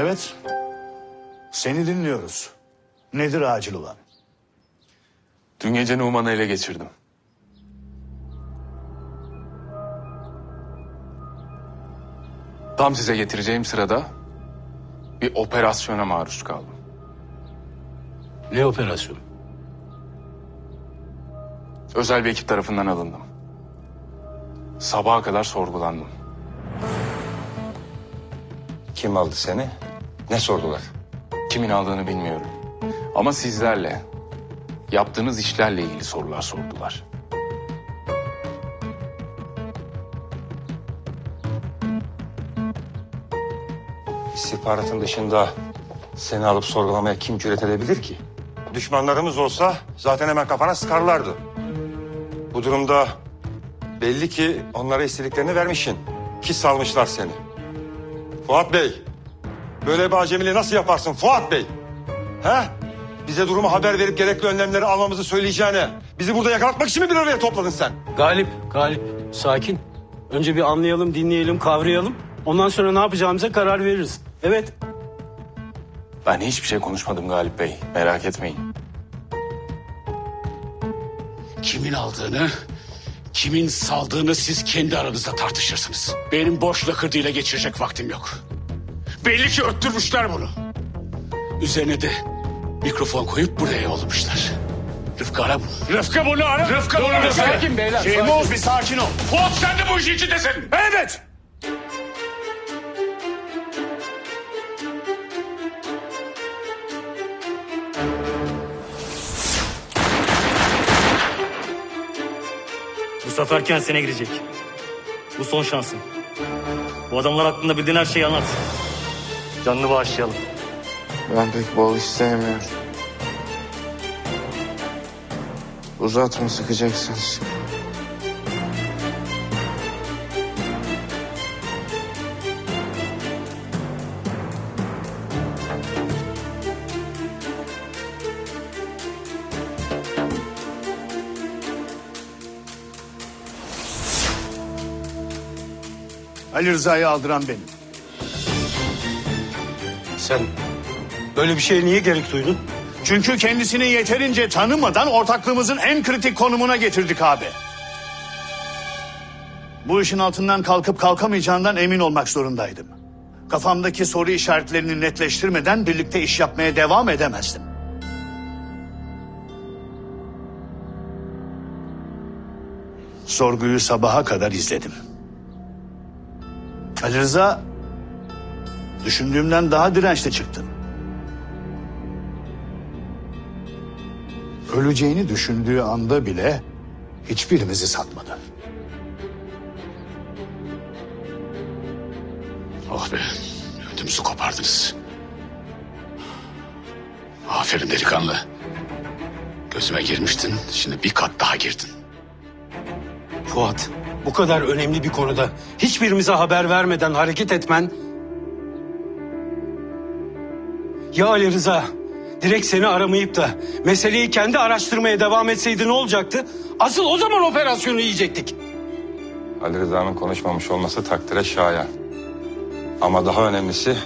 Evet. Seni dinliyoruz. Nedir acil olan? Dün gece Numan'ı ele geçirdim. Tam size getireceğim sırada bir operasyona maruz kaldım. Ne operasyonu? Özel bir ekip tarafından alındım. Sabaha kadar sorgulandım. Kim aldı seni? Ne sordular? Kimin aldığını bilmiyorum. Ama sizlerle, yaptığınız işlerle ilgili sorular sordular. İstihbaratın dışında seni alıp sorgulamaya kim cüret edebilir ki? Düşmanlarımız olsa zaten hemen kafana sıkarlardı. Bu durumda belli ki onlara istediklerini vermişsin. Ki salmışlar seni. Fuat Bey, böyle bir acemiliği nasıl yaparsın Fuat Bey? He? Bize durumu haber verip gerekli önlemleri almamızı söyleyeceğine... ...bizi burada yakalatmak için mi bir araya topladın sen? Galip, Galip sakin. Önce bir anlayalım, dinleyelim, kavrayalım. Ondan sonra ne yapacağımıza karar veririz. Evet. Ben hiçbir şey konuşmadım Galip Bey. Merak etmeyin. Kimin aldığını, kimin saldığını siz kendi aranızda tartışırsınız. Benim boş lakırdıyla geçirecek vaktim yok. Belli ki öttürmüşler bunu. Üzerine de mikrofon koyup buraya yollamışlar. Rıfkı ara bunu. Rıfkı bunu ara. Rıfkı bunu ara. Sakin beyler. Şeymoz bir sakin ol. Fuat sen de bu işin içindesin. Evet. Bu sefer kendisine girecek. Bu son şansın. Bu adamlar hakkında bildiğin her şeyi anlat. Canını bağışlayalım. Ben pek bol istemiyorum. Uzatma sıkacaksınız. Ali Rıza'yı aldıran benim. Sen böyle bir şeye niye gerek duydun? Çünkü kendisini yeterince tanımadan ortaklığımızın en kritik konumuna getirdik abi. Bu işin altından kalkıp kalkamayacağından emin olmak zorundaydım. Kafamdaki soru işaretlerini netleştirmeden birlikte iş yapmaya devam edemezdim. Sorguyu sabaha kadar izledim. Ali Rıza düşündüğümden daha dirençli çıktı. Öleceğini düşündüğü anda bile hiçbirimizi satmadı. Oh be. Ödümüzü kopardınız. Aferin delikanlı. Gözüme girmiştin. Şimdi bir kat daha girdin. Fuat, bu kadar önemli bir konuda hiçbirimize haber vermeden hareket etmen... Ya Ali Rıza, direkt seni aramayıp da meseleyi kendi araştırmaya devam etseydi ne olacaktı? Asıl o zaman operasyonu yiyecektik. Ali Rıza'nın konuşmamış olması takdire şayan. Ama daha önemlisi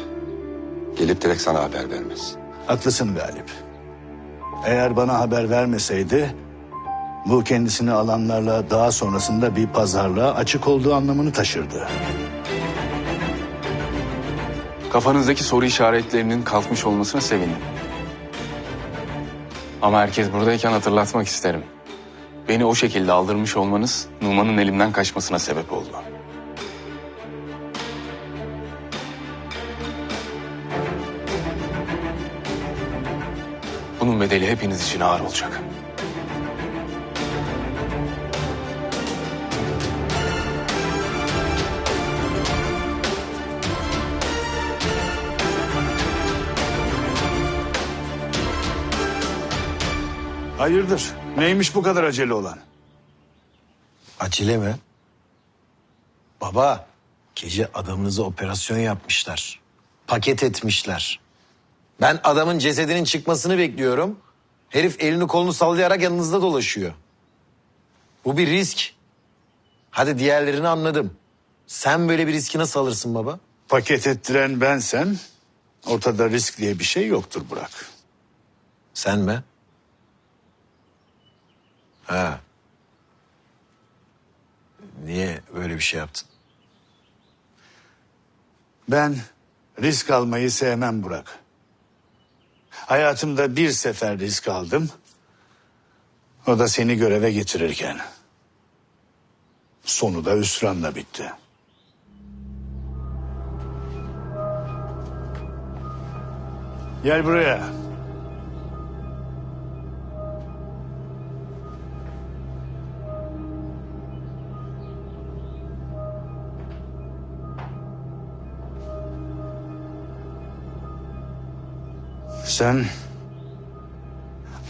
gelip direkt sana haber vermesi. Haklısın Galip. Eğer bana haber vermeseydi bu kendisini alanlarla daha sonrasında bir pazarlığa açık olduğu anlamını taşırdı. Kafanızdaki soru işaretlerinin kalkmış olmasına sevindim. Ama herkes buradayken hatırlatmak isterim. Beni o şekilde aldırmış olmanız Numan'ın elimden kaçmasına sebep oldu. Bunun bedeli hepiniz için ağır olacak. Hayırdır? Neymiş bu kadar acele olan? Acele mi? Baba, gece adamınıza operasyon yapmışlar. Paket etmişler. Ben adamın cesedinin çıkmasını bekliyorum. Herif elini kolunu sallayarak yanınızda dolaşıyor. Bu bir risk. Hadi diğerlerini anladım. Sen böyle bir riski nasıl alırsın baba? Paket ettiren bensem Ortada risk diye bir şey yoktur Burak. Sen mi? Ha. Niye böyle bir şey yaptın? Ben risk almayı sevmem Burak. Hayatımda bir sefer risk aldım. O da seni göreve getirirken. Sonu da hüsranla bitti. Gel buraya. Sen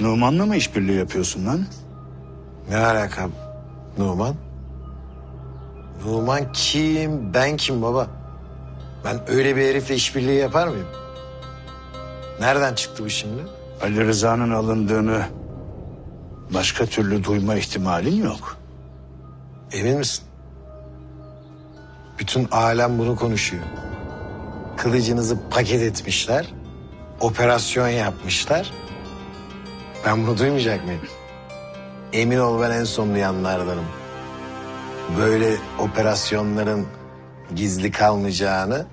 Numan'la mı işbirliği yapıyorsun lan? Ne alaka Numan? Numan kim? Ben kim baba? Ben öyle bir herifle işbirliği yapar mıyım? Nereden çıktı bu şimdi? Ali Rıza'nın alındığını başka türlü duyma ihtimalin yok. Emin misin? Bütün alem bunu konuşuyor. Kılıcınızı paket etmişler. Operasyon yapmışlar. Ben bunu duymayacak mıyım? Emin ol ben en son duyanlardanım. Böyle operasyonların gizli kalmayacağını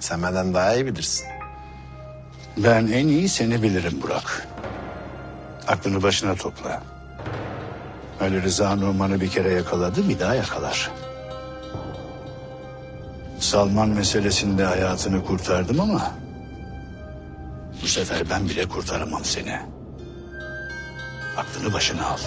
sen benden daha iyi bilirsin. Ben en iyi seni bilirim Burak. Aklını başına topla. Ali Rıza Numan'ı bir kere yakaladı, bir daha yakalar. Salman meselesinde hayatını kurtardım ama... ...bu sefer ben bile kurtaramam seni. Aklını başına al.